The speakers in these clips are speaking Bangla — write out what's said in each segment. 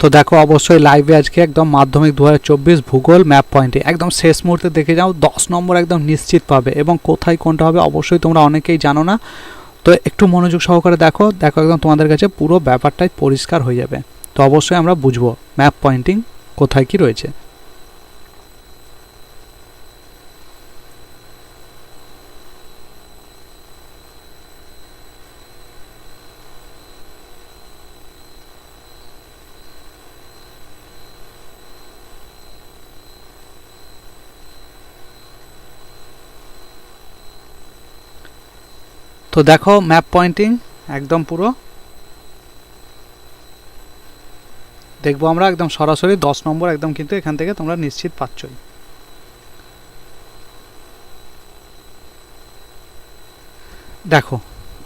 তো দেখো অবশ্যই লাইভে আজকে একদম মাধ্যমিক দু হাজার চব্বিশ ভূগোল ম্যাপ পয়েন্টে একদম শেষ মুহূর্তে দেখে যাও, দশ নম্বর একদম নিশ্চিত পাবে। এবং কোথায় কোনটা হবে অবশ্যই তোমরা অনেকেই জানো না। তো একটু মনোযোগ সহকারে দেখো দেখো একদম তোমাদের কাছে পুরো ব্যাপারটাই পরিষ্কার হয়ে যাবে। তো অবশ্যই আমরা বুঝব ম্যাপ পয়েন্টিং কোথায় কি রয়েছে। তো দেখো ম্যাপ পয়েন্টিং একদম পুরো। দেখব আমরা একদম সরাসরি, দশ নম্বর একদম কিন্তু এখান থেকে তোমরা নিশ্চিত পাচ্ছই। দেখো,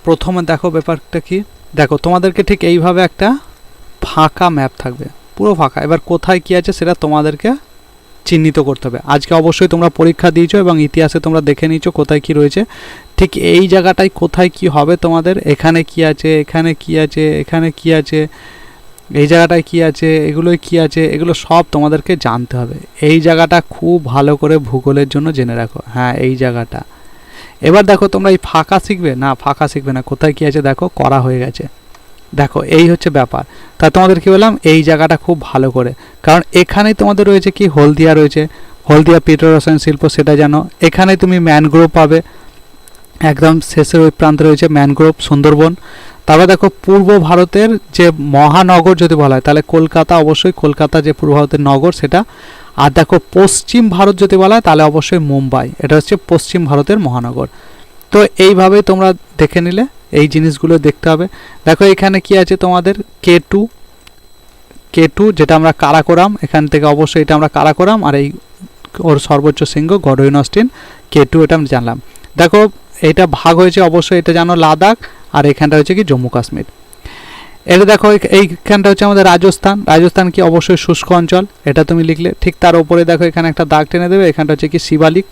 প্রথমে দেখো ব্যাপারটা কি? দেখো, তোমাদেরকে ঠিক এইভাবে একটা ফাঁকা ম্যাপ থাকবে। পুরো ফাঁকা। এবার কোথায় কি আছে সেটা তোমাদেরকে চিহ্নিত করতে হবে। আজকে অবশ্যই তোমরা পরীক্ষা দিয়েছ এবং ইতিহাসে তোমরা দেখে নিয়েছো কোথায় কি রয়েছে। ঠিক এই জায়গাটায় কোথায় কি হবে তোমাদের? এখানে কি আছে? এখানে কি আছে? এখানে কি আছে? এই জায়গাটায় কি আছে? এগুলোয় কি আছে? এগুলো সব তোমাদেরকে জানতে হবে। এই জায়গাটা খুব ভালো করে ভূগোলের জন্য জেনে রাখো। হ্যাঁ এই জায়গাটা। এবার দেখো তোমরা এই ফাঁকা শিখবে? না, ফাঁকা শিখবে না। কোথায় কি আছে দেখো? করা হয়ে গেছে। দেখো, এই হচ্ছে ব্যাপার। তা তোমাদের কি বললাম? এই জায়গাটা খুব ভালো করে। কারণ এখানেই তোমাদের রয়েছে কি? হলদিয়া রয়েছে। হলদিয়া পেট্রো রসায়ন শিল্প, সেটা জানো এখানে তুমি ম্যানগ্রোভ পাবে। একদম শেষের ওই প্রান্তে রয়েছে ম্যানগ্রোভ, সুন্দরবন। তারপর দেখো, পূর্ব ভারতের যে মহানগর যদি বলা হয়, তাহলে কলকাতা, অবশ্যই কলকাতা যে পূর্ব ভারতের নগর, সেটা। আর দেখো, পশ্চিম ভারত যদি বলা হয়, তাহলে অবশ্যই মুম্বাই। এটা হচ্ছে পশ্চিম ভারতের মহানগর। তো এইভাবেই তোমরা দেখে নিলে। এই জিনিসগুলো দেখতে হবে। দেখো, এখানে কি আছে তোমাদের? কে টু কে টু যেটা আমরা কারাকোরাম, এখান থেকে অবশ্যই এটা আমরা কারাকোরাম, আর এই ওর সর্বোচ্চ শৃঙ্গ গডওয়েন অস্টিন কে টু এটা আমি জানলাম। দেখো, এটা ভাগ হয়েছে অবশ্যই, এটা জানো লাদাখ, আর এখানটা হচ্ছে কি জম্মু কাশ্মীর। এটা দেখো এইখানটা হচ্ছে আমাদের রাজস্থান। রাজস্থান কি অবশ্যই শুষ্ক অঞ্চল, এটা তুমি লিখলে, ঠিক তার উপরে দেখো, এখানে একটা দাগ টেনে দেবে, এখানটা হচ্ছে কি শিবালিক।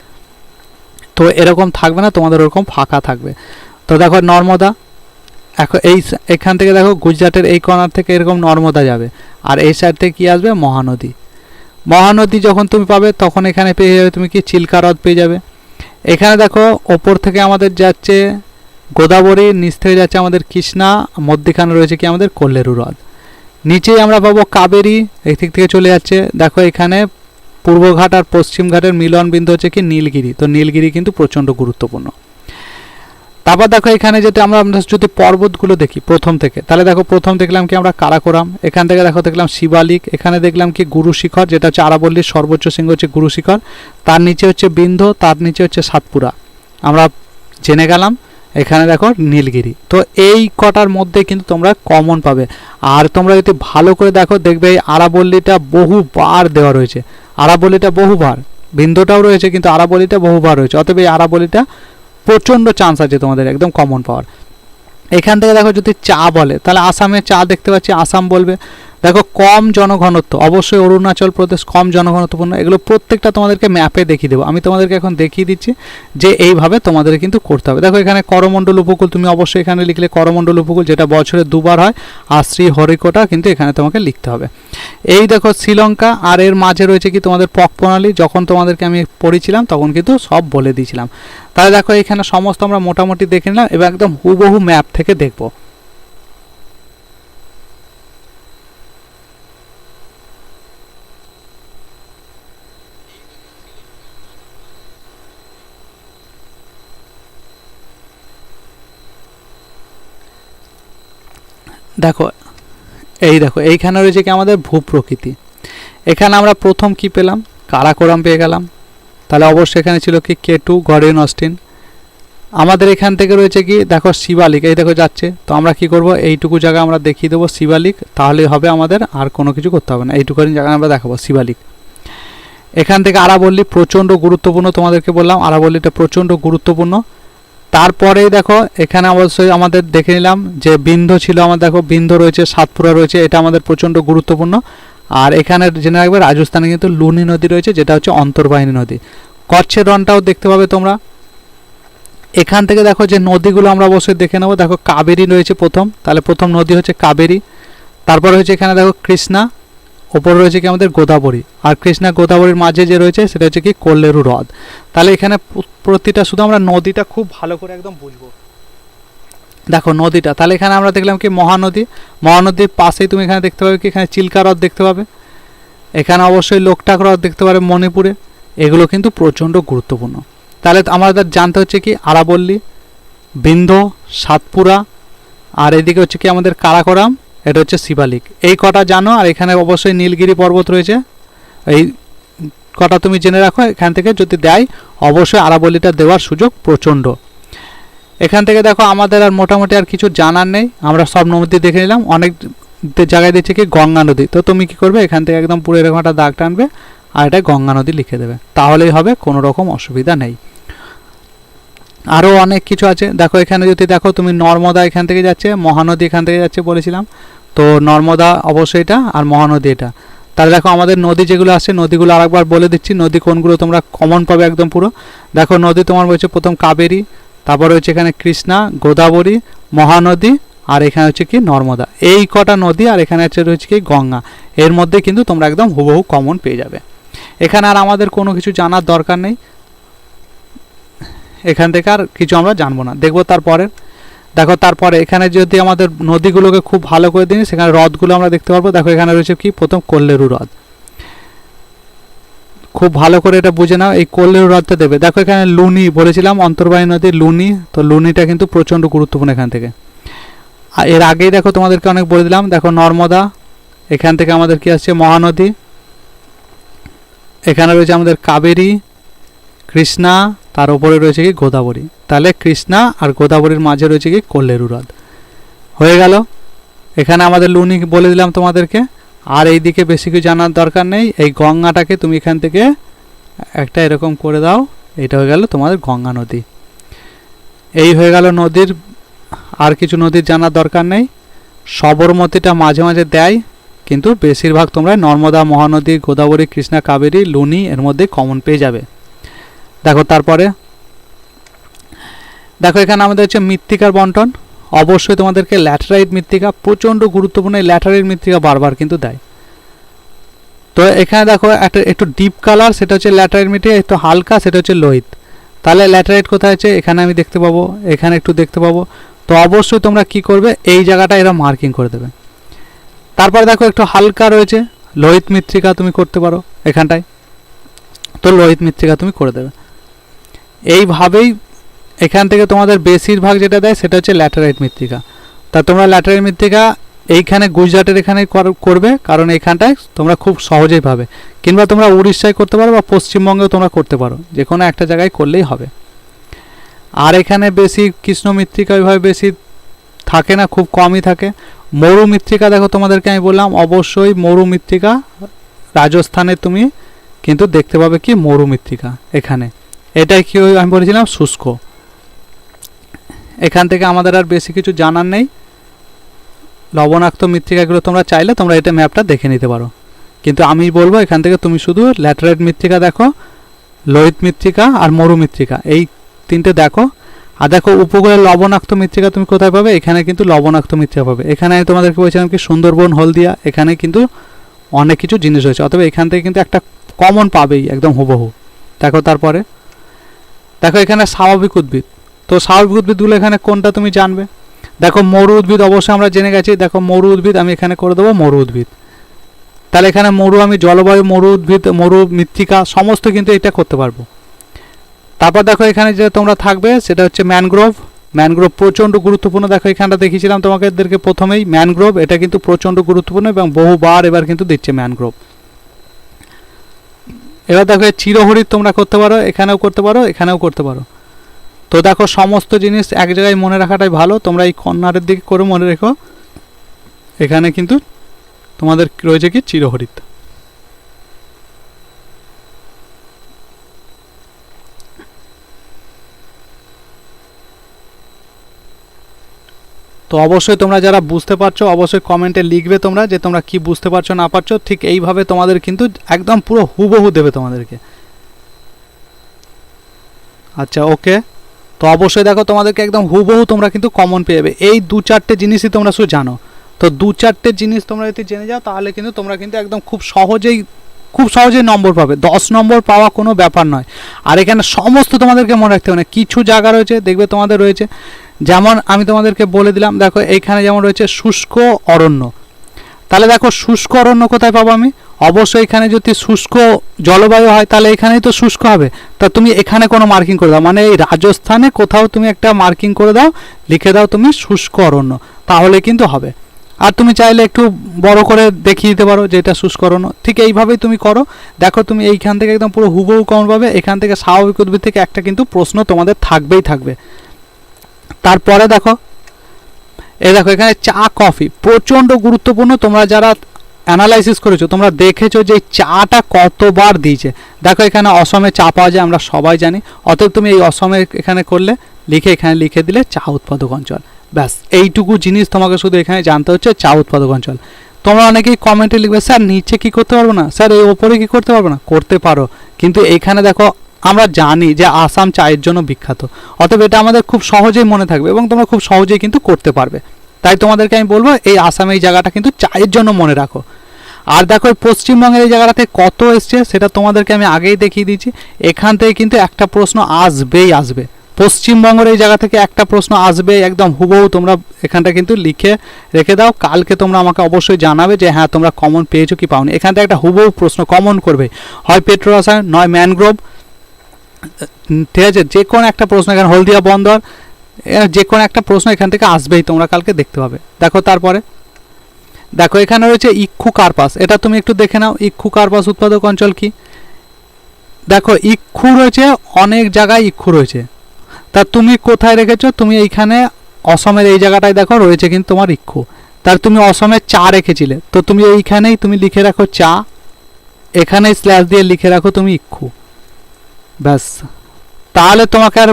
তো এরকম থাকবে না, তোমাদের ওরকম ফাঁকা থাকবে। তো দেখো নর্মদা। এখন এই এখান থেকে দেখো গুজরাটের এই কর্নার থেকে এরকম নর্মদা যাবে। আর এই সাইড থেকে কি আসবে? মহানদী। মহানদী যখন তুমি পাবে, তখন এখানে পেয়ে যাবে তুমি কি? চিল্কা হ্রদ পেয়ে যাবে। এখানে দেখো ওপর থেকে আমাদের যাচ্ছে গোদাবরী, নিচ থেকে যাচ্ছে আমাদের কৃষ্ণা, মধ্যখানে রয়েছে কি? আমাদের কল্লেরু হ্রদ। নিচেই আমরা পাবো কাবেরী দিক থেকে চলে যাচ্ছে। দেখো এখানে পূর্বঘাট আর পশ্চিম ঘাটের মিলন বিন্দু হচ্ছে কি? নীলগিরি। তো নীলগিরি কিন্তু প্রচণ্ড গুরুত্বপূর্ণ। তারপর দেখো এখানে যেটা আমরা যদি পর্বতগুলো দেখি প্রথম থেকে, তাহলে দেখো প্রথম দেখলাম কি আমরা কারাকোরাম, এখান থেকে দেখো দেখলাম শিবালিক, এখানে দেখলাম কি গুরু শিখর, যেটা হচ্ছে আরাবল্লীর সর্বোচ্চ সিংহ হচ্ছে গুরু শিখর, তার নিচে হচ্ছে বিন্ধ তার নিচে হচ্ছে সাতপুরা। আমরা জেনে গেলাম, এখানে দেখো নীলগিরি। তো এই কটার মধ্যে কিন্তু তোমরা কমন পাবে। আর তোমরা যদি ভালো করে দেখো, দেখবে এই আরাবল্লীটা বহুবার দেওয়া রয়েছে। আরাবল্লীটা বহুবার বিন্দুটাও রয়েছে, কিন্তু আরাবল্লীটা বহুবার রয়েছে। অতএব এই আরাবল্লীটা প্রচণ্ড চান্স আছে তোমাদের একদম কমন পাওয়ার এখান থেকে দেখো যদি চা বলে, তাহলে আসামে চা দেখতে পাচ্ছি, আসাম বলবে, দেখো কম জনঘনত্ব, অবশ্যই অরুণাচল প্রদেশ কম জনঘনত্বপূর্ণ, এগুলো প্রত্যেকটা তোমাদেরকে ম্যাপে দেখিয়ে দেবো। আমি তোমাদেরকে এখন দেখিয়ে দিচ্ছি যে এইভাবে তোমাদের কিন্তু করতে হবে। দেখো এখানে করমণ্ডল উপকূল, তুমি অবশ্যই এখানে লিখলে করমণ্ডল উপকূল, যেটা বছরে দুবার হয়, আর শ্রী হরিকোটা কিন্তু এখানে তোমাকে লিখতে হবে। এই দেখো শ্রীলঙ্কা, আর এর মাঝে রয়েছে কি তোমাদের পক প্রণালী, যখন তোমাদেরকে আমি পড়েছিলাম, তখন কিন্তু সব বলে দিয়েছিলাম। তাহলে দেখো এখানে সমস্ত আমরা মোটামুটি দেখে নিলাম এবং একদম হুবহু ম্যাপ থেকে দেখব। দেখো, এই দেখো, এইখানে রয়েছে কি আমাদের ভূপ্রকৃতি। এখানে আমরা প্রথম কি পেলাম? কারাকোরাম পেয়ে গেলাম। তাহলে অবশ্যই এখানে ছিল কি কে টু গডেন অস্টিন। আমাদের এখান থেকে রয়েছে কি, দেখো শিবালিক, এই দেখো যাচ্ছে। তো আমরা কি করব? এইটুকু জায়গা আমরা দেখিয়ে দেবো শিবালিক তাহলে হবে আমাদের আর কোনো কিছু করতে হবে না। এইটুকু জায়গা আমরা দেখাবো, শিবালিক। এখান থেকে আরাবল্লি প্রচণ্ড গুরুত্বপূর্ণ তোমাদেরকে বললাম, আরাবল্লিটা প্রচণ্ড গুরুত্বপূর্ণ। তারপরেই দেখো, এখানে অবশ্যই আমাদের দেখে নিলাম যে বিন্ধ ছিল আমার দেখো বিন্ধ রয়েছে, সাতপুরা রয়েছে, এটা আমাদের প্রচণ্ড গুরুত্বপূর্ণ। আর এখানে জেনে রাখবে, রাজস্থানে কিন্তু লুনি নদী রয়েছে, যেটা হচ্ছে অন্তর্বাহিনী নদী। কচ্ছের রনটাও দেখতে পাবে তোমরা। এখান থেকে দেখো যে নদীগুলো আমরা অবশ্যই দেখে নেব। দেখো কাবেরী রয়েছে প্রথম। তাহলে প্রথম নদী হচ্ছে কাবেরী। তারপর হচ্ছে এখানে দেখো কৃষ্ণা। ওপরে রয়েছে কি আমাদের গোদাবরী। আর কৃষ্ণা গোদাবরীর মাঝে যে রয়েছে, সেটা হচ্ছে কি কল্লেরু হ্রদ। তাহলে এখানে প্রতিটা শুধু আমরা নদীটা খুব ভালো করে একদম বুঝব। দেখো নদীটা, তাহলে এখানে আমরা দেখলাম কি মহানদী? মহানদীর পাশেই তুমি এখানে দেখতে পাবে কি? এখানে চিল্কা হ্রদ দেখতে পাবে। এখানে অবশ্যই লোকটাক হ্রদ দেখতে পাবে মণিপুরে। এগুলো কিন্তু প্রচণ্ড গুরুত্বপূর্ণ। তাহলে আমাদের জানতে হচ্ছে কি? আরাবল্লী, বিন্ধ্য, সাতপুরা, আর এদিকে হচ্ছে কি আমাদের কারাকোরাম, এটা হচ্ছে শিবালিক। এই কটা জানো, আর এখানে অবশ্যই নীলগিরি পর্বত রয়েছে। এই কটা তুমি জেনে রাখো, এখান থেকে যদি দেয়, অবশ্যই আরাবলিটা দেওয়ার সুযোগ প্রচণ্ড। এখান থেকে দেখো আমাদের আর মোটামুটি আর কিছু জানার নেই। আমরা সব নদী দেখে নিলাম। অনেক জায়গায় দিচ্ছে কি গঙ্গা নদী। তো তুমি কি করবে? এখান থেকে একদম পুরো এরকম একটা দাগ টানবে আর এটা গঙ্গা নদী লিখে দেবে। তাহলেই হবে, কোনো রকম অসুবিধা নেই। আরও অনেক কিছু আছে। দেখো এখানে যদি দেখো তুমি নর্মদা এখান থেকে যাচ্ছে, মহানদী এখান থেকে যাচ্ছে বলেছিলাম। তো নর্মদা অবশ্যই এটা আর মহানদী এটা। তাহলে দেখো আমাদের নদী যেগুলো আছে, নদীগুলো আরেকবার বলে দিচ্ছি। নদী কোনগুলো তোমরা কমন পাবে একদম পুরো। দেখো নদী তোমার রয়েছে প্রথম কাবেরী তারপর রয়েছে এখানে কৃষ্ণা, গোদাবরী, মহানদী আর এখানে হচ্ছে কি নর্মদা। এই কটা নদী আর এখানে হচ্ছে রয়েছে কি গঙ্গা। এর মধ্যে কিন্তু তোমরা একদম হুবহু কমন পেয়ে যাবে। এখানে আর আমাদের কোনো কিছু জানার দরকার নেই। এখান থেকে আর কিছু আমরা জানব না। দেখব তারপরে। দেখো তারপরে এখানে যদি আমাদের নদীগুলোকে খুব ভালো করে দিন সেখানে হ্রদগুলো আমরা দেখতে পারব। দেখো এখানে রয়েছে কি? প্রথম কল্লেরু হ্রদ। খুব ভালো করে এটা বুঝে নাও, এই কল্লেরু হ্রদটা দেবে। দেখো এখানে লুনি, বলেছিলাম অন্তর্বাহী নদীর লুনি, তো লুনিটা কিন্তু প্রচণ্ড গুরুত্বপূর্ণ এখান থেকে। আর এর আগেই দেখো তোমাদেরকে অনেক বলে দিলাম, দেখো নর্মদা, এখান থেকে আমাদের কি আসছে, মহানদী। এখানে রয়েছে আমাদের কাবেরী, কৃষ্ণা, তার উপরে রয়েছে কি গোদাবরী। তাহলে কৃষ্ণা আর গোদাবরীর মাঝে রয়েছে কি কল্লেরু হ্রদ হয়ে গেল। এখানে আমাদের লুনি বলে দিলাম তোমাদেরকে। আর এইদিকে বেশি কিছু জানার দরকার নেই। এই গঙ্গাটাকে তুমি এখান থেকে একটা এরকম করে দাও। এটা হয়ে গেল তোমাদের গঙ্গা নদী। এই হয়ে গেল নদীর আর কিছু নদীর জানার দরকার নেই। সবরমতীটা মাঝে মাঝে দেয়, কিন্তু বেশিরভাগ তোমরা নর্মদা, মহানদী, গোদাবরী, কৃষ্ণা, কাবেরী, লুনি এর মধ্যে কমন পেয়ে যাবে। দেখো তারপরে, দেখো এখানে আমাদের হচ্ছে মৃত্তিকার বন্টন। অবশ্যই তোমাদেরকে ল্যাটারাইট মৃত্তিকা, প্রচণ্ড গুরুত্বপূর্ণ এই ল্যাটারাইট মৃত্তিকা বারবার কিন্তু দেয়। তো এখানে দেখো, একটা একটু ডিপ কালার সেটা হচ্ছে ল্যাটারাইট মৃত্তিকা, একটু হালকা, সেটা হচ্ছে লোহিত। তাহলে ল্যাটারাইট কোথায় আছে? এখানে আমি দেখতে পাবো, এখানে একটু দেখতে পাবো। তো অবশ্যই তোমরা কি করবে? এই জায়গাটা এরা মার্কিং করে দেবে। তারপরে দেখো, একটু হালকা রয়েছে, লোহিত মৃত্তিকা তুমি করতে পারো এখানটায়। তো লোহিত মৃত্তিকা তুমি করে দেবে। এইভাবেই এখান থেকে তোমাদের বেশিরভাগ যেটা দেয় সেটা হচ্ছে ল্যাটারাইট মৃত্তিকা। তা তোমরা ল্যাটারাইট মৃত্তিকা এইখানে গুজরাটের এখানে কর- করবে, কারণ এখানটায় তোমরা খুব সহজেই পাবে। কিংবা তোমরা উড়িষ্যায় করতে পারো বা পশ্চিমবঙ্গেও তোমরা করতে পারো। যে কোনো একটা জায়গায় করলেই হবে। আর এখানে বেশি কৃষ্ণ মৃত্তিকা ওইভাবে বেশি থাকে না, খুব কমই থাকে। মরু মৃত্তিকা দেখো তোমাদেরকে আমি বললাম, অবশ্যই মরু মৃত্তিকা রাজস্থানে তুমি কিন্তু দেখতে পাবে কি মরু মৃত্তিকা এখানে। এটাই কি আমি বলেছিলাম শুষ্ক। এখান থেকে আমাদের আর বেশি কিছু জানার নেই। লবণাক্ত মৃত্তিকাগুলো তোমরা চাইলে তোমরা এটা ম্যাপটা দেখে নিতে পারো। কিন্তু আমি বলব এখান থেকে তুমি শুধু ল্যাটারাইট মৃত্তিকা দেখো, লোহিত মৃত্তিকা আর মরু মৃত্তিকা। এই তিনটে দেখো। আর দেখো, উপকূলের লবণাক্ত মৃত্তিকা তুমি কোথায় পাবে? এখানে কিন্তু লবণাক্ত মৃত্তিকা পাবে। এখানে আমি তোমাদেরকে বলছিলাম কি, সুন্দরবন, হলদিয়া, এখানে কিন্তু অনেক কিছু জিনিস রয়েছে। অথবা এখান থেকে কিন্তু একটা কমন পাবেই একদম হুবহু। দেখো তারপরে। দেখো এখানে স্বাভাবিক উদ্ভিদ। তো স্বাভাবিক উদ্ভিদগুলো এখানে কোনটা তুমি জানবে? দেখো, মরু উদ্ভিদ অবশ্যই আমরা জেনে গেছি। দেখো, মরু উদ্ভিদ আমি এখানে করে দেবো, মরু উদ্ভিদ। তাহলে এখানে মরু, আমি জলবায়ু, মরু উদ্ভিদ, মরু মৃত্তিকা, সমস্ত কিন্তু এটা করতে পারব। তারপর দেখো, এখানে যে তোমরা থাকবে, সেটা হচ্ছে ম্যানগ্রোভ। ম্যানগ্রোভ প্রচণ্ড গুরুত্বপূর্ণ। দেখো, এখানটা দেখিয়েছিলাম তোমাদেরকে প্রথমেই। ম্যানগ্রোভ, এটা কিন্তু প্রচণ্ড গুরুত্বপূর্ণ এবং বহুবার এবার কিন্তু দিচ্ছে ম্যানগ্রোভ। এবার দেখো, এর চিরহরিৎ তোমরা করতে পারো, এখানেও করতে পারো, এখানেও করতে পারো। তো দেখো, সমস্ত জিনিস এক জায়গায় মনে রাখাটাই ভালো। তোমরা এই কর্নারের দিকে করে মনে রেখো। এখানে কিন্তু তোমাদের রয়েছে কি? চিরহরিৎ তো অবশ্যই তোমরা যারা বুঝতে পারছ, অবশ্যই কমেন্টে লিখবে তোমরা যে তোমরা কি বুঝতে পারছ, না পারছ। ঠিক এইভাবে তোমাদের কিন্তু একদম পুরো হুবহু দেবে তোমাদেরকে। আচ্ছা ওকে। তো অবশ্যই দেখো, তোমাদেরকে একদম হুবহু তোমরা কিন্তু কমন পেয়ে যাবে। এই দু চারটে জিনিসই তোমরা শুধু জানো। তো দু চারটে জিনিস তোমরা যদি জেনে যাও, তাহলে কিন্তু তোমরা কিন্তু একদম খুব সহজেই খুব সহজেই নম্বর পাবে। দশ নম্বর পাওয়া কোনো ব্যাপার নয়। আর এখানে সমস্ত তোমাদেরকে মনে রাখতে হবে না, কিছু জায়গা রয়েছে, দেখবে তোমাদের রয়েছে। যেমন আমি তোমাদেরকে বলে দিলাম, দেখো এইখানে যেমন রয়েছে শুষ্ক অরণ্য। তাহলে দেখো, শুষ্ক অরণ্য কোথায় পাবো আমি? অবশ্যই এখানে যদি শুষ্ক জলবায়ু হয়, তাহলে এখানেই তো শুষ্ক হবে। তা তুমি এখানে কোনো মার্কিং করে দাও। মানে এই রাজস্থানে কোথাও তুমি একটা মার্কিং করে দাও, লিখে দাও তুমি শুষ্ক অরণ্য। তাহলে কিন্তু হবে। আর তুমি চাইলে একটু বড় করে দেখিয়ে দিতে পারো যে এটা শুষ্ক অরণ্য। ঠিক এইভাবেই তুমি করো। দেখো তুমি এইখান থেকে একদম পুরো হুবহু কমন পাবে। এখান থেকে স্বাভাবিক উদ্ভিদ থেকে একটা কিন্তু প্রশ্ন তোমাদের থাকবেই থাকবে। তারপরে দেখো এই দেখো এখানে চা, কফি প্রচণ্ড গুরুত্বপূর্ণ। তোমরা যারা অ্যানালাইসিস করেছ, তোমরা দেখেছ যে চাটা কতবার দিয়েছে। দেখো এখানে অসমে চা পাওয়া যায়, আমরা সবাই জানি। অতএব তুমি এই অসমে এখানে করলে, লিখে এখানে লিখে দিলে চা উৎপাদক অঞ্চল। ব্যাস, এইটুকু জিনিস তোমাকে শুধু এখানে জানতে হচ্ছে, চা উৎপাদক অঞ্চল। তোমরা অনেকেই কমেন্টে লিখবে, স্যার, নিচে কি করতে পারব না? স্যার, এই ওপরে কি করতে পারব না? করতে পারো। কিন্তু এইখানে দেখো, আমরা জানি যে আসাম চায়ের জন্য বিখ্যাত। অতএব এটা আমাদের খুব সহজেই মনে থাকবে এবং তোমরা খুব সহজেই কিন্তু করতে পারবে। তাই তোমাদেরকে আমি বলব, এই আসামে এই জায়গাটা কিন্তু চায়ের জন্য মনে রাখো। আর দেখো পশ্চিমবঙ্গের এই জায়গাটাতে কত এসছে সেটা তোমাদেরকে আমি আগেই দেখিয়ে দিচ্ছি এখান থেকে কিন্তু একটা প্রশ্ন আসবেই আসবে। পশ্চিমবঙ্গের এই জায়গা থেকে একটা প্রশ্ন আসবে একদম হুবহু তোমরা এখানটা কিন্তু লিখে রেখে দাও। কালকে তোমরা আমাকে অবশ্যই জানাবে যে হ্যাঁ তোমরা কমন পেয়েছ কি পাওনি। এখান থেকে একটা হুবহু প্রশ্ন কমন করবে। হয় পেট্রোরাসায়ন, নয় ম্যানগ্রোভ ঠিক আছে, যে কোনো একটা প্রশ্ন এখানে হলদিয়া বন্দর যে কোনো একটা প্রশ্ন এখান থেকে আসবেই, তোমরা কালকে দেখতে পাবে। দেখো তারপরে। দেখো, এখানে রয়েছে ইক্ষু কার্পাস। এটা তুমি একটু দেখে নাও, ইক্ষু কার্পাস উৎপাদক অঞ্চল কি? দেখো, ইক্ষু রয়েছে, অনেক জায়গায় ইক্ষু রয়েছে। তা তুমি কোথায় রেখেছো? তুমি এইখানে অসমের এই জায়গাটায় দেখো, রয়েছে কিন্তু তোমার ইক্ষু। তার তুমি অসমের চা রেখেছিলে। তো তুমি এইখানেই তুমি লিখে রাখো চা, এখানেই স্ল্যাশ দিয়ে লিখে রাখো তুমি ইক্ষু। ব্যাস। তাহলে তোমাকে আর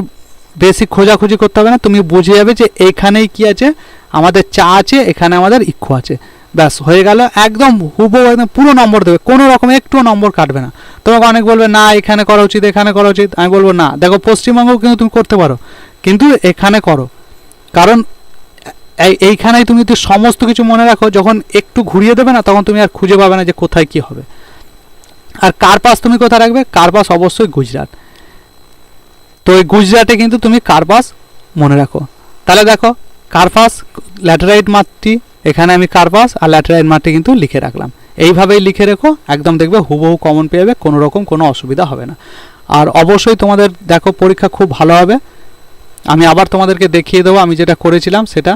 বেশি খোঁজাখুঁজি করতে হবে না, তুমি বুঝে যাবে যে এইখানেই কি আছে, আমাদের চা আছে, এখানে আমাদের ইক্ষু আছে। ব্যাস, হয়ে গেল। একদম হুবহু একদম পুরো নম্বর দেবে। কোনো রকম একটু নম্বর কাটবে না। তোমাকে অনেক বলবে, না, এখানে করা উচিত, এখানে করা উচিত। আমি বলব, না, দেখো, পশ্চিমবঙ্গও কিন্তু তুমি করতে পারো। কিন্তু এখানে করো। কারণ এই এইখানেই তুমি যদি সমস্ত কিছু মনে রাখো, যখন একটু ঘুরিয়ে দেবে না, তখন তুমি আর খুঁজে পাবে না যে কোথায় কি হবে। আর কার্পাস তুমি কোথায় রাখবে? কার্পাস অবশ্যই গুজরাট। তো এই গুজরাটে কিন্তু তুমি কার্পাস মনে রাখো। তাহলে দেখো কার্পাস, ল্যাটেরাইট মাটি, এখানে আমি কার্পাস আর ল্যাটেরাইট মাটি কিন্তু লিখে রাখলাম। এইভাবেই লিখে রেখো, একদম দেখবে হুবহু কমন পেয়ে যাবে, কোনো রকম কোনো অসুবিধা হবে না। আর অবশ্যই তোমাদের দেখো পরীক্ষা খুব ভালো হবে। আমি আবার তোমাদেরকে দেখিয়ে দেবো, আমি যেটা করেছিলাম সেটা।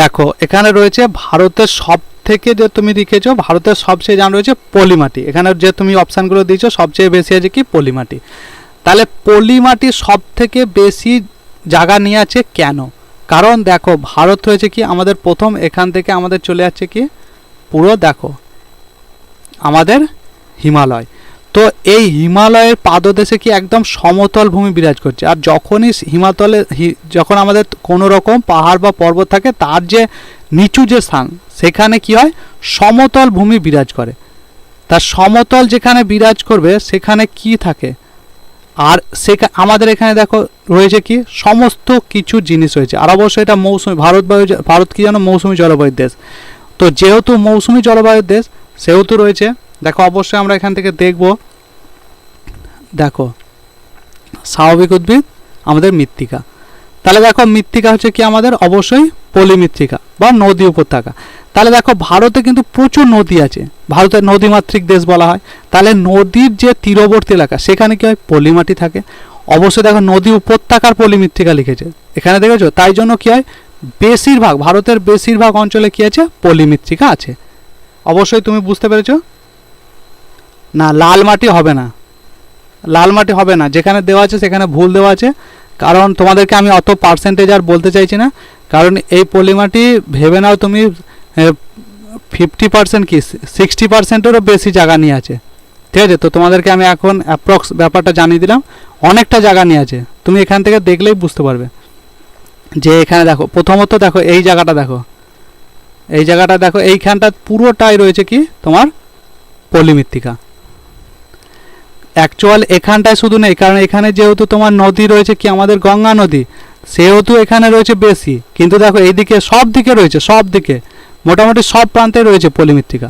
দেখো, এখানে রয়েছে ভারতের সব থেকে যে তুমি লিখেছো, ভারতের সবচেয়ে জানা রয়েছে পলিমাটি। এখানে যে তুমি অপশানগুলো দিয়েছ, সবচেয়ে বেশি আছে কি পলিমাটি। তাহলে পলিমাটি সব থেকে বেশি জায়গা নিয়ে আছে কেন? কারণ দেখো, ভারত হয়েছে কি, আমাদের প্রথম, এখান থেকে আমাদের চলে যাচ্ছে কি? পুরো দেখো, আমাদের হিমালয়। তো এই হিমালয়ের পাদদেশে কি একদম সমতল ভূমি বিরাজ করছে। আর যখনই হিমাতলে যখন আমাদের কোনো রকম পাহাড় বা পর্বত থাকে, তার যে নিচু যে স্থান, সেখানে কি হয়? সমতল ভূমি বিরাজ করে। তার সমতল যেখানে বিরাজ করবে, সেখানে কি থাকে? আর সেখা, আমাদের এখানে দেখো, রয়েছে কি? সমস্ত কিছু জিনিস রয়েছে। আর অবশ্যই এটা মৌসুমি, ভারত বায়ু ভারত কি যেন মৌসুমি জলবায়ুর দেশ। তো যেহেতু মৌসুমি জলবায়ুর দেশ, সেহেতু রয়েছে। দেখো, অবশ্যই আমরা এখান থেকে দেখব। দেখো, স্বাভাবিক উদ্ভিদ আমাদের মৃত্তিকা। তাহলে দেখো মৃত্তিকা হচ্ছে কি আমাদের? অবশ্যই পলিমৃত্তিকা বা নদী উপত্যকা। তাহলে দেখো ভারতে কিন্তু প্রচুর নদী আছে। ভারতের নদীমাতৃক দেশ বলা হয়। তাহলে নদীর যে তীরবর্তী এলাকা, সেখানে কি হয়? পলিমাটি থাকে। অবশ্যই দেখো নদী উপত্যকার পলিমৃত্তিকা লিখেছে। এখানে দেখেছ? তাই জন্য কি হয়? বেশিরভাগ, ভারতের বেশিরভাগ অঞ্চলে কি আছে? পলিমৃত্তিকা আছে। অবশ্যই তুমি বুঝতে পেরেছ? না, লাল মাটি হবে না। লাল মাটি হবে না। যেখানে দেওয়া আছে, সেখানে ভুল দেওয়া আছে। কারণ তোমাদেরকে আমি অত পার্সেন্টেজ আর বলতে চাইছি না। কারণ এই পলিমাটি ভেবে নাও তুমি ফিফটি পার্সেন্ট কি সিক্সটি পার্সেন্টেরও বেশি জায়গা নিয়ে আছে। ঠিক আছে? তো তোমাদেরকে আমি এখন অ্যাপ্রক্স ব্যাপারটা জানিয়ে দিলাম। অনেকটা জায়গা নিয়ে আছে। তুমি এখান থেকে দেখলেই বুঝতে পারবে। যে এখানে দেখো, প্রথমত দেখো, এই জায়গাটা দেখো। এই জায়গাটা দেখো এইখানটা পুরোটাই রয়েছে কি? তোমার পলি মৃত্তিকা অ্যাকচুয়াল এখানটায় শুধু নেই, কারণ এখানে যেহেতু তোমার নদী রয়েছে কি আমাদের গঙ্গা নদী, সেহেতু এখানে রয়েছে বেশি। কিন্তু দেখো, এইদিকে সব দিকে রয়েছে, সব দিকে। মোটামুটি সব প্রান্তে রয়েছে পলিমৃত্তিকা।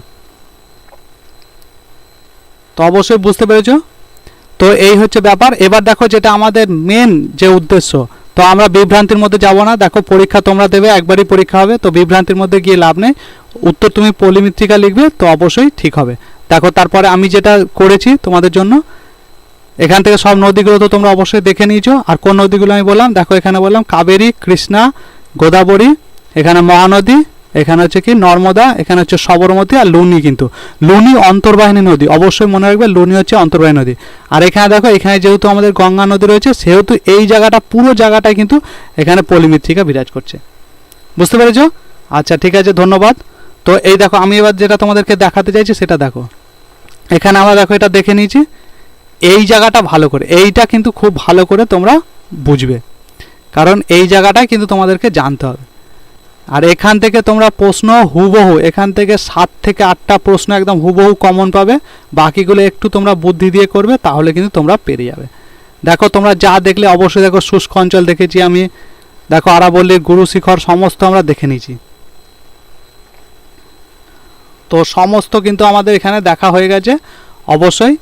তো অবশ্যই বুঝতে পেরেছ? তো এই হচ্ছে ব্যাপার। এবার দেখো যেটা আমাদের মেন যে উদ্দেশ্য, তো আমরা বিভ্রান্তির মধ্যে যাব না। দেখো, পরীক্ষা তোমরা দেবে, একবারই পরীক্ষা হবে। তো বিভ্রান্তির মধ্যে গিয়ে লাভ নেই। উত্তর তুমি পলিমৃত্তিকা লিখবে, তো অবশ্যই ঠিক হবে। দেখো, তারপরে আমি যেটা করেছি তোমাদের জন্য, এখান থেকে সব নদীগুলো তো তোমরা অবশ্যই দেখে নিয়েছো। আর কোন নদীগুলো আমি বললাম? দেখো, এখানে বললাম কাবেরী, কৃষ্ণা, গোদাবরী, এখানে মহানদী, এখানে হচ্ছে কি নর্মদা, এখানে হচ্ছে সবরমতী আর লুনি কিন্তু। লুনি অন্তর্বাহিনী নদী, অবশ্যই মনে রাখবে লুনি হচ্ছে অন্তর্বাহিনী নদী। আর এখানে দেখো, এখানে যেহেতু আমাদের গঙ্গা নদী রয়েছে, সেহেতু এই জায়গাটা, পুরো জায়গাটাই কিন্তু এখানে পলিমৃত্তিকা বিরাজ করছে। বুঝতে পেরেছ? আচ্ছা ঠিক আছে, ধন্যবাদ। তো এই দেখো, আমি এবার যেটা তোমাদেরকে দেখাতে চাইছি, সেটা দেখো। এখানে আমরা দেখো, এটা দেখে নিয়েছি। এই জায়গাটা ভালো করে, এইটা কিন্তু খুব ভালো করে তোমরা বুঝবে। কারণ এই জায়গাটাই কিন্তু তোমাদেরকে জানতে হবে। আর এখান থেকে তোমরা প্রশ্ন হুবহু, এখান থেকে সাত থেকে আটটা প্রশ্ন একদম হুবহু কমন পাবে। বাকিগুলো একটু তোমরা বুদ্ধি দিয়ে করবে, তাহলে কিন্তু তোমরা পেরে যাবে। দেখো, তোমরা যা দেখলে অবশ্যই দেখো, শুষ্ক অঞ্চল দেখেছি আমি। দেখো আরাবল্লীর গুরু শিখর সমস্ত আমরা দেখে নিয়েছি। তো সমস্ত কিন্তু আমাদের এখানে দেখা হয়ে গেছে, অবশ্যই।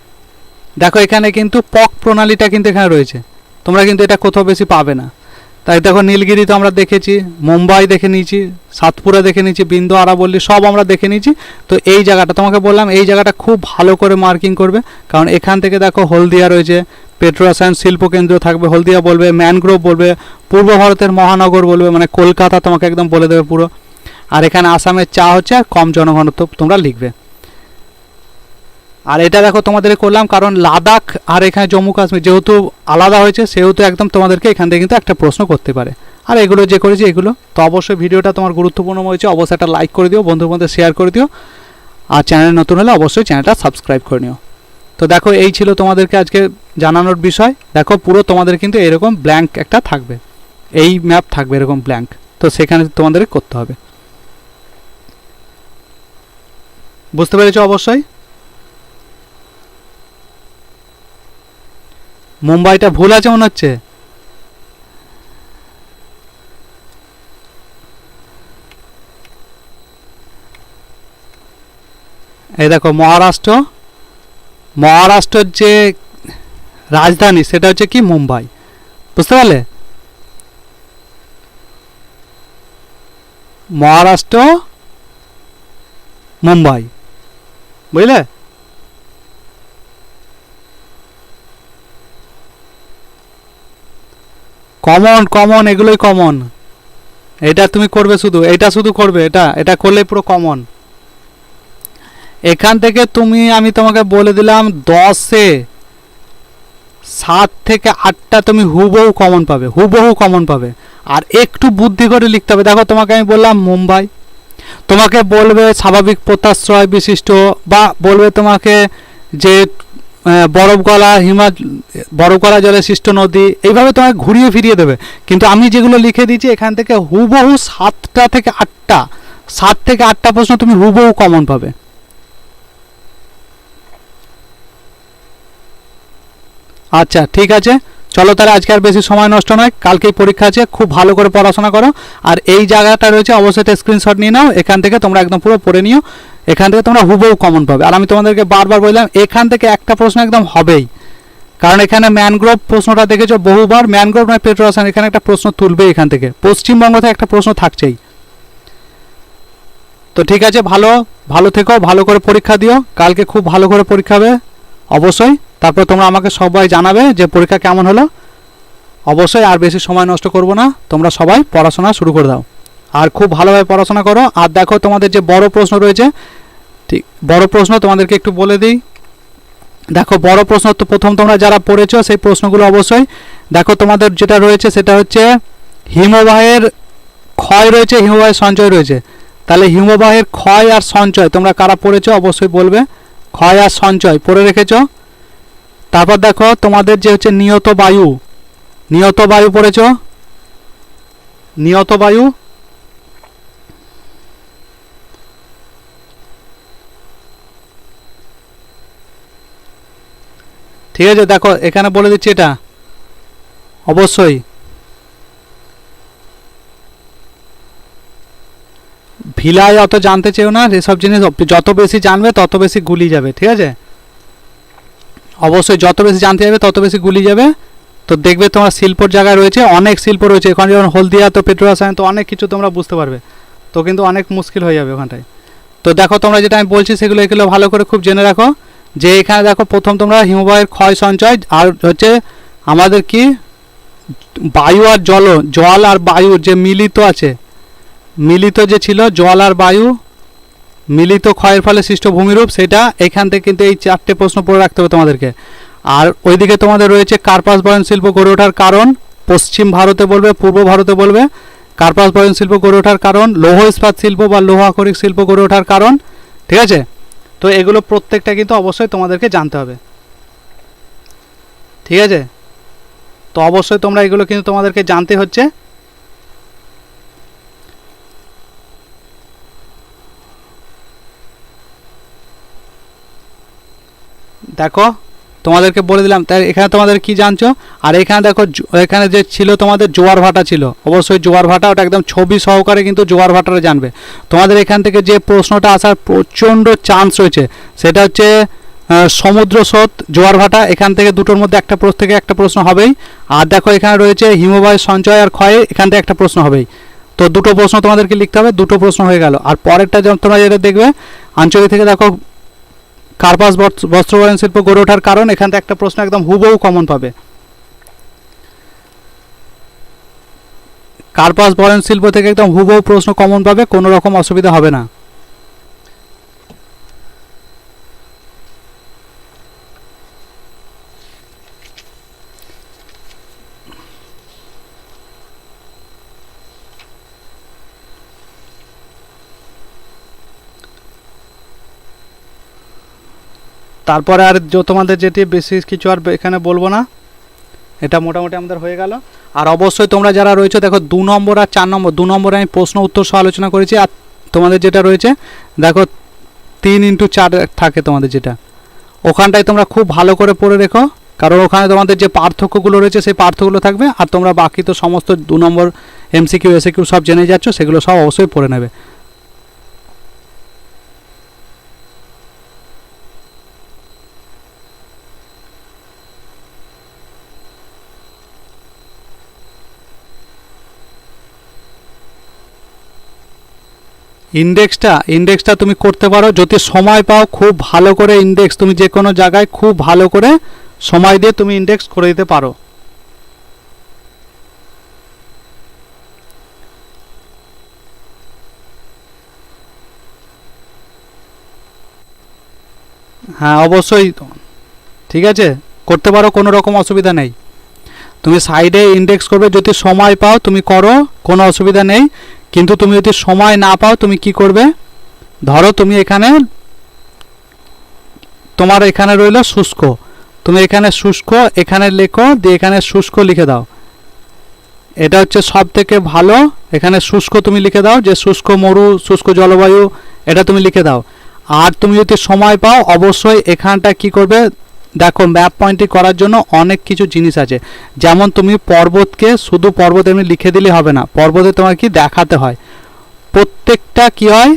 দেখো এখানে কিন্তু পক প্রণালীটা কিন্তু এখানে রয়েছে। তোমরা কিন্তু এটা কোথাও বেশি পাবে না। তাই দেখো নীলগিরি তো আমরা দেখেছি, মুম্বাই দেখে নিয়েছি, সাতপুরা দেখে নিয়েছি বিন্দু আরাবল্লী সব আমরা দেখে নিয়েছি। তো এই জায়গাটা, তোমাকে বললাম, এই জায়গাটা খুব ভালো করে মার্কিং করবে। কারণ এখান থেকে দেখো হলদিয়া রয়েছে পেট্রোরাসায়ন শিল্প কেন্দ্র থাকবে, হলদিয়া বলবে, ম্যানগ্রোভ বলবে, পূর্ব ভারতের মহানগর বলবে মানে কলকাতা তোমাকে একদম বলে দেবে পুরো। আর এখানে আসামের চা হচ্ছে আর কম জনঘনত্ব তোমরা লিখবে। আর এটা দেখো তোমাদের করলাম, কারণ লাদাখ আর এখানে জম্মু কাশ্মীর যেহেতু আলাদা হয়েছে, সেহেতু একদম তোমাদেরকে এখান থেকে কিন্তু একটা প্রশ্ন করতে পারে। আর এগুলো যে করেছি এগুলো, তো অবশ্যই ভিডিওটা তোমার গুরুত্বপূর্ণ হয়েছে, অবশ্যই একটা লাইক করে দিও বন্ধুর মধ্যে শেয়ার করে দিও। আর চ্যানেল নতুন হলে অবশ্যই চ্যানেলটা সাবস্ক্রাইব করে নিও। তো দেখো, এই ছিল তোমাদেরকে আজকে জানানোর বিষয়। দেখো, পুরো তোমাদের কিন্তু এরকম ব্ল্যাঙ্ক একটা থাকবে। এই ম্যাপ থাকবে এরকম ব্ল্যাঙ্ক তো সেখানে তোমাদের করতে হবে। বুঝতে পেরেছ অবশ্যই? মুম্বাইটা ভুল আছে মনে হচ্ছে? এই দেখো, মহারাষ্ট্র। মহারাষ্ট্রের যে রাজধানী, সেটা হচ্ছে কি মুম্বাই। বুঝতে পারলে? মহারাষ্ট্র, মুম্বাই। বুঝলে? কমন কমন এগুলোই কমন এটা তুমি করবে শুধু, এটা শুধু করবে, এটা এটা করলে পুরো কমন এখান থেকে তুমি, আমি তোমাকে বলে দিলাম, দশে সাত থেকে আটটা তুমি হুবহু কমন পাবে, হুবহু কমন পাবে। আর একটু বুদ্ধি করে লিখতে হবে। দেখো, তোমাকে আমি বললাম মুম্বাই। তোমাকে বলবে স্বাভাবিক পোতাশ্রয় বিশিষ্ট বা বলবে তোমাকে যে আহ, বরফ গলা হিমা বরফ গলা জলে সৃষ্ট নদী এইভাবে তোমাকে ঘুরিয়ে ফিরিয়ে দেবে। কিন্তু আমি যেগুলো লিখে দিয়েছি এখান থেকে হুবহু সাতটা থেকে আটটা সাত থেকে আটটা প্রশ্ন তুমি হুবহু কমন পাবে। আচ্ছা ঠিক আছে? চলো তাহলে আজকে আর বেশি সময় নষ্ট নয়। কালকেই পরীক্ষা আছে, খুব ভালো করে পড়াশোনা করো। আর এই জায়গাটা রয়েছে, অবশ্যই একটা স্ক্রিনশট নিয়ে নাও, এখান থেকে তোমরা একদম পুরো পড়ে নিও। এখান থেকে তোমরা হুবহু কমন পাবে। আর আমি তোমাদেরকে বারবার বললাম, এখান থেকে একটা প্রশ্ন একদম হবেই। কারণ এখানে ম্যানগ্রোভ প্রশ্নটা দেখেছ বহুবার। ম্যানগ্রোভ নয় পেট্রোসান এখানে একটা প্রশ্ন তুলবে এখান থেকে। পশ্চিমবঙ্গ থেকে একটা প্রশ্ন থাকছেই। তো ঠিক আছে, ভালো ভালো থেকো, ভালো করে পরীক্ষা দিও। কালকে খুব ভালো করে পরীক্ষা হবে, অবশ্যই। তারপর তোমরা আমাকে সবাই জানাবে যে পরীক্ষা কেমন হলো। অবশ্যই আর বেশি সময় নষ্ট করব না, তোমরা সবাই পড়াশোনা শুরু করে দাও। আর খুব ভালোভাবে পড়াশোনা করো। আর দেখো তোমাদের যে বড় প্রশ্ন রয়েছে, ঠিক, বড় প্রশ্ন তোমাদেরকে একটু বলে দিই। দেখো, বড় প্রশ্ন তো প্রথম তোমরা যারা পড়েছো, সেই প্রশ্নগুলো অবশ্যই দেখো তোমাদের যেটা রয়েছে, সেটা হচ্ছে হিমবাহের ক্ষয় রয়েছে, হিমবাহের সঞ্চয় রয়েছে। তাহলে হিমবাহের ক্ষয় আর সঞ্চয় তোমরা কারা পড়েছো, অবশ্যই বলবে। ক্ষয় আর সঞ্চয় পড়ে রেখেছো। তারপর দেখো, তোমাদের যে হচ্ছে নিয়ত বায়ু নিয়ত বায়ু পড়েছ? নিয়ত বায়ু? ঠিক আছে, দেখো, এখানে বলে দিচ্ছি এটা। অবশ্যই। ভিলায় অত জানতে চেও না এসব জিনিস যত বেশি জানবে, তত বেশি গুলি যাবে, ঠিক আছে? অবশ্যই যত বেশি জানতে যাবে, তত বেশি গুলি যাবে। তো দেখবে তোমার শিল্পর জায়গায় রয়েছে, অনেক শিল্প রয়েছে। এখানে যেমন হলদিয়া, তো পেট্রোল রাসায়ন তো অনেক কিছু তোমরা বুঝতে পারবে। তো কিন্তু অনেক মুশকিল হয়ে যাবে ওখানটায়। তো দেখো তোমরা যেটা আমি বলছি, সেগুলো এগুলো ভালো করে খুব জেনে রাখো। যে এখানে দেখো প্রথম তোমরা হিমবাহের ক্ষয় সঞ্চয়, আর হচ্ছে আমাদের কি? বায়ু আর জল জল আর বায়ুর যে মিলিত আছে, মিলিত যে ছিল, জল আর বায়ু মিলিত ক্ষয়ের ফলে সৃষ্ট ভূমিরূপ, সেটা এখান থেকে কিন্তু এই চারটে প্রশ্ন পড়ে রাখতে হবে তোমাদেরকে। আর ওইদিকে তোমাদের রয়েছে কার্পাস বয়ন শিল্প গড়ে ওঠার কারণ, পশ্চিম ভারতে বলবে, পূর্ব ভারতে বলবে। কার্পাস বয়ন শিল্প গড়ে ওঠার কারণ, লৌহ ইস্পাত শিল্প বা লৌহ আকরিক শিল্প গড়ে ওঠার কারণ, ঠিক আছে? তো এগুলো প্রত্যেকটা কিন্তু অবশ্যই তোমাদেরকে জানতে হবে। ঠিক আছে? তো অবশ্যই তোমরা এগুলো কিন্তু তোমাদেরকে জানতে হচ্ছে। দেখো, তোমাদেরকে বলে দিলাম, তাই এখানে তোমাদের কি জানছো? আর এখানে দেখো এখানে যে ছিল তোমাদের জোয়ার ভাটা ছিল, অবশ্যই জোয়ার ভাটা, ওটা একদম ছবি সহকারে কিন্তু জোয়ার ভাটাটা জানবে। তোমাদের এখান থেকে যে প্রশ্নটা আসার প্রচণ্ড চান্স রয়েছে, সেটা হচ্ছে সমুদ্র স্রোত, জোয়ার ভাটা, এখান থেকে দুটোর মধ্যে একটা প্রশ্ন থেকে একটা প্রশ্ন হবেই। আর দেখো, এখানে রয়েছে হিমবাহ সঞ্চয় আর ক্ষয়, এখান থেকে একটা প্রশ্ন হবেই। তো দুটো প্রশ্ন তোমাদেরকে লিখতে হবে, দুটো প্রশ্ন হয়ে গেল। আর পরেরটা যেমন তোমরা যেটা দেখবে, আঞ্চলিক থেকে দেখো কার্পাস বস্ত্র- বয়ন শিল্প গড়ে ওঠার কারণ এখান থেকে একটা প্রশ্ন একদম হুবহু কমন পাবে। কার্পাস বয়ন শিল্প থেকে একদম হুবহু প্রশ্ন কমন পাবে, কোনো রকম অসুবিধা হবে না। তারপরে আর তোমাদের যেটি বেশি কিছু আর এখানে বলব না, এটা মোটামুটি আমাদের হয়ে গেল। আর অবশ্যই তোমরা যারা রয়েছে, দেখো দু নম্বর আর চার নম্বর, দু নম্বরে আমি প্রশ্ন উত্তর সহ আলোচনা করেছি, আর তোমাদের যেটা রয়েছে, দেখো তিন ইন্টু চার থাকে তোমাদের যেটা। ওখানটায় তোমরা খুব ভালো করে পড়ে রেখো, কারণ ওখানে তোমাদের যে পার্থক্যগুলো রয়েছে, সেই পার্থক্যগুলো থাকবে, আর তোমরা বাকি তো সমস্ত দু নম্বর এমসিকিউ, এসিকিউ সব জেনে যাচ্ছ, সেগুলো সব অবশ্যই পড়ে নেবে। ইন্ডেক্সটা ইন্ডেক্সটা তুমি করতে পারো। যদি সময় পাও, খুব ভালো করে ইন্ডেক্স তুমি যে কোনো জায়গায় খুব ভালো করে সময় দিয়ে তুমি ইন্ডেক্স করে দিতে পারো। হ্যাঁ অবশ্যই। ঠিক আছে? করতে পারো, কোনো রকম অসুবিধা নেই। তুমি সাইডে ইন্ডেক্স করবে। যদি সময় পাও, তুমি করো, কোনো অসুবিধা নেই। কিন্তু তুমি যদি সময় না পাও, তুমি কি করবে? ধরো তুমি এখানে, তোমার এখানে রইল শুষ্ক। তুমি এখানে শুষ্ক, এখানে লেখো, দিয়ে এখানে শুষ্ক লিখে দাও। এটা হচ্ছে সব থেকে ভালো। এখানে শুষ্ক তুমি লিখে দাও, যে শুষ্ক মরু, শুষ্ক জলবায়ু, এটা তুমি লিখে দাও। আর তুমি যদি সময় পাও, অবশ্যই এখানটা কি করবে? দেখো ম্যাপ পয়েন্টিং করার জন্য অনেক কিছু জিনিস আছে। যেমন তুমি পর্বতকে শুধু পর্বত এমনি লিখে দিলে হবে না, পর্বতে তোমার কি দেখাতে হয়? প্রত্যেকটা কি হয়?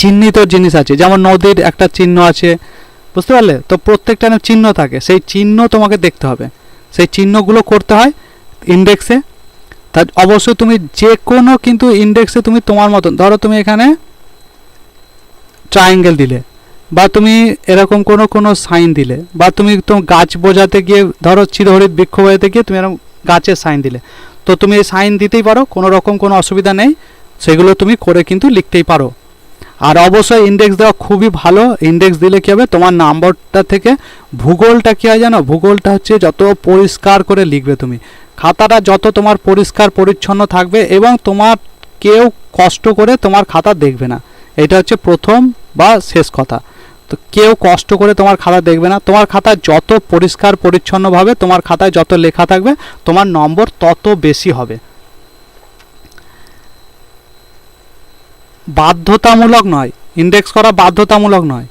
চিহ্নিত জিনিস আছে। যেমন নদীর একটা চিহ্ন আছে, বুঝতে পারলে? তো প্রত্যেকটা চিহ্ন থাকে, সেই চিহ্ন তোমাকে দেখতে হবে। সেই চিহ্নগুলো করতে হয় ইন্ডেক্সে তা অবশ্যই তুমি যে কোনো কিন্তু ইন্ডেক্সে তুমি তোমার মতন, ধরো তুমি এখানে ট্রায়াঙ্গেল দিলে। বা তুমি এরকম কোনো কোনো সাইন দিলে, বা তুমি তো গাছ বোঝাতে গিয়ে, ধরো চিরহরিত বৃক্ষ বোঝাতে গিয়ে তুমি এরকম গাছের সাইন দিলে। তো তুমি এই সাইন দিতেই পারো, কোনো রকম কোনো অসুবিধা নেই, সেগুলো তুমি করে কিন্তু লিখতেই পারো। আর অবশ্যই ইন্ডেক্স দেওয়া খুবই ভালো। ইন্ডেক্স দিলে কী হবে? তোমার নাম্বারটা থেকে ভূগোলটা কী হয় জানো? ভূগোলটা হচ্ছে যত পরিষ্কার করে লিখবে তুমি। খাতাটা যত তোমার পরিষ্কার, পরিচ্ছন্ন থাকবে এবং তোমার কেউ কষ্ট করে তোমার খাতা দেখবে না। এটা হচ্ছে প্রথম বা শেষ কথা। তো কেউ কষ্ট করে তোমার খাতা দেখবে না। তোমার খাতা যত পরিষ্কার, পরিচ্ছন্নভাবে, তোমার খাতায় যত লেখা থাকবে, তোমার নম্বর তত বেশি হবে। বাধ্যতামূলক নয়। ইন্ডেক্স করা বাধ্যতামূলক নয়।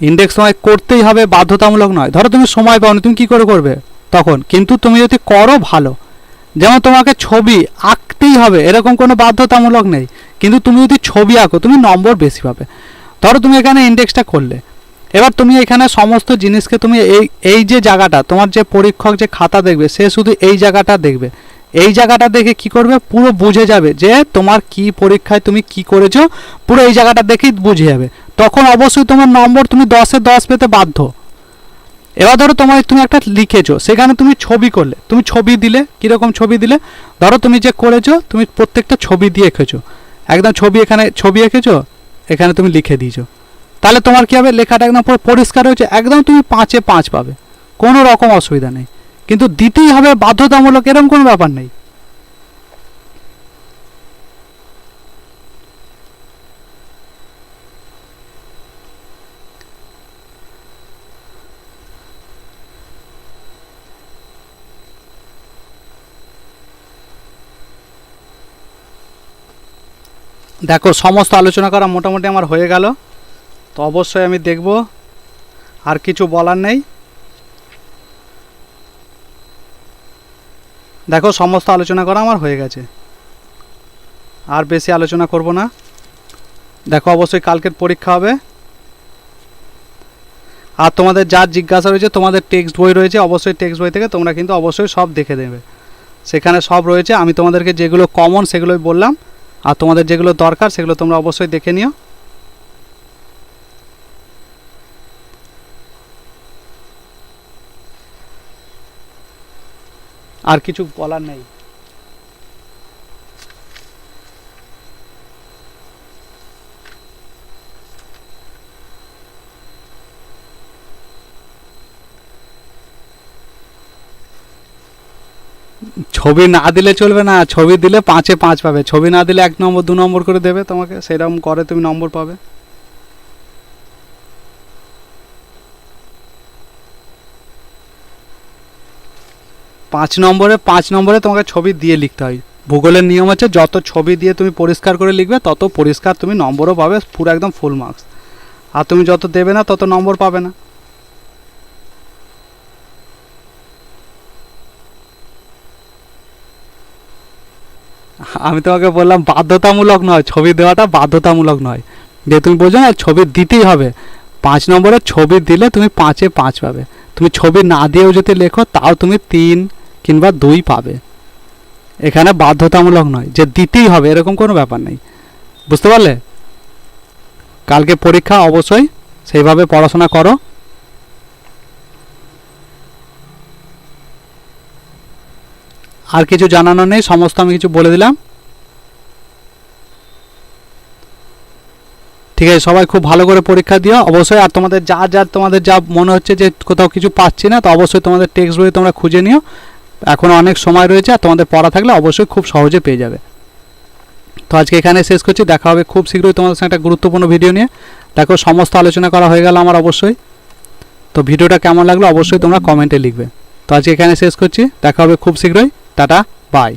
ইন্ডেক্স তোমায় করতেই হবে, বাধ্যতামূলক নয়। ধরো তুমি সময় পাওনি, তুমি কী করে করবে? তখন। কিন্তু তুমি যদি করো ভালো। যেমন তোমাকে ছবি আঁকতেই হবে, এরকম কোনো বাধ্যতামূলক নেই। কিন্তু তুমি যদি ছবি আঁকো, তুমি নম্বর বেশি পাবে। ধরো তুমি এখানে ইন্ডেক্সটা করলে এবার তুমি এখানে সমস্ত জিনিসকে তুমি এই এই যে জায়গাটা, তোমার যে পরীক্ষক যে খাতা দেখবে, সে শুধু এই জায়গাটা দেখবে। এই জায়গাটা দেখে কি করবে? পুরো বুঝে যাবে যে তোমার কি পরীক্ষায় তুমি কি করেছ, পুরো এই জায়গাটা দেখেই বুঝে যাবে। তখন অবশ্যই তোমার নম্বর তুমি দশে দশ পেতে বাধ্য। এবার ধরো তোমার তুমি একটা লিখেছো, সেখানে তুমি ছবি করলে। তুমি ছবি দিলে, কীরকম ছবি দিলে? ধরো তুমি যে করেছ, তুমি প্রত্যেকটা ছবি দিয়ে এঁকেছো। একদম ছবি এখানে, ছবি এঁকেছো? এখানে তুমি লিখে দিয়েছ। তাহলে তোমার কী হবে? লেখাটা একদম পুরো পরিষ্কার হয়েছে, একদম তুমি পাঁচে পাঁচ পাবে। কোনো রকম অসুবিধা নেই। কিন্তু দিতেই হবে বাধ্যতামূলক, এরকম কোনো ব্যাপার নেই। দেখো, সমস্ত আলোচনা করা মোটামুটি আমার হয়ে গেল। তো অবশ্যই আমি দেখব, আর কিছু বলার নেই। দেখো, সমস্ত আলোচনা করা আমার হয়ে গেছে। আর বেশি আলোচনা করব না। দেখো, অবশ্যই কালকের পরীক্ষা হবে। আর তোমাদের যা জিজ্ঞাসা রয়েছে, তোমাদের টেক্সট বই রয়েছে, অবশ্যই টেক্সট বই থেকে তোমরা কিন্তু অবশ্যই সব দেখে দেবে। সেখানে সব রয়েছে, আমি তোমাদেরকে যেগুলো কমন সেগুলোই বললাম। আর তোমাদের যেগুলো দরকার সেগুলো তোমরা অবশ্যই দেখে নিও। আর কিছু বলার নেই। ছবি না দিলে চলবে না, ছবি দিলে পাঁচে পাঁচ পাবে। ছবি না দিলে এক নম্বর, দু নম্বর করে দেবে তোমাকে সেরকম করে তুমি নম্বর পাবে। পাঁচ নম্বরে পাঁচ নম্বরে তোমাকে ছবি দিয়ে লিখতে হয়। ভূগোলের নিয়ম আছে যত ছবি দিয়ে তুমি পরিষ্কার করে লিখবে, তত পরিষ্কার তুমি নম্বরও পাবে, পুরো একদম ফুল মার্কস আর তুমি যত দেবে না, তত নম্বর পাবে না। আমি তোমাকে বললাম বাধ্যতামূলক নয়, ছবি দেওয়াটা বাধ্যতামূলক নয়। যে তুমি বোঝো না, ছবি দিতেই হবে। পাঁচ নম্বরে ছবি দিলে তুমি পাঁচে পাঁচ পাবে। তুমি ছবি না দিয়েও যদি লেখো, তাও তুমি তিন কিংবা দুই পাবে। এখানে বাধ্যতামূলক নয়, যে দিতেই হবে, এরকম কোনো ব্যাপার নেই। বুঝতে পারলে? কালকে পরীক্ষা অবশ্যই সেইভাবে পড়াশোনা করো। আর কিছু জানানো নেই, সমস্ত আমি কিছু বলে দিলাম। ঠিক আছে, সবাই খুব ভালো করে পরীক্ষা দিও। অবশ্যই আর তোমাদের যা যা তোমাদের যা মনে হচ্ছে যে কোথাও কিছু পাচ্ছি না, তো অবশ্যই তোমাদের টেক্সট বই তোমরা খুঁজে নিও। এখন অনেক সময় রয়েছে, আর তোমাদের পড়া থাকলে অবশ্যই খুব সহজে পেয়ে যাবে। তো আজকে এখানে শেষ করছি, দেখা হবে খুব শীঘ্রই তোমাদের সঙ্গে একটা গুরুত্বপূর্ণ ভিডিও নিয়ে। দেখো, সমস্ত আলোচনা করা হয়ে গেল আমার অবশ্যই। তো ভিডিওটা কেমন লাগল অবশ্যই তোমরা কমেন্টে লিখবে। তো আজকে এখানে শেষ করছি, দেখা হবে খুব শীঘ্রই। Tata bye.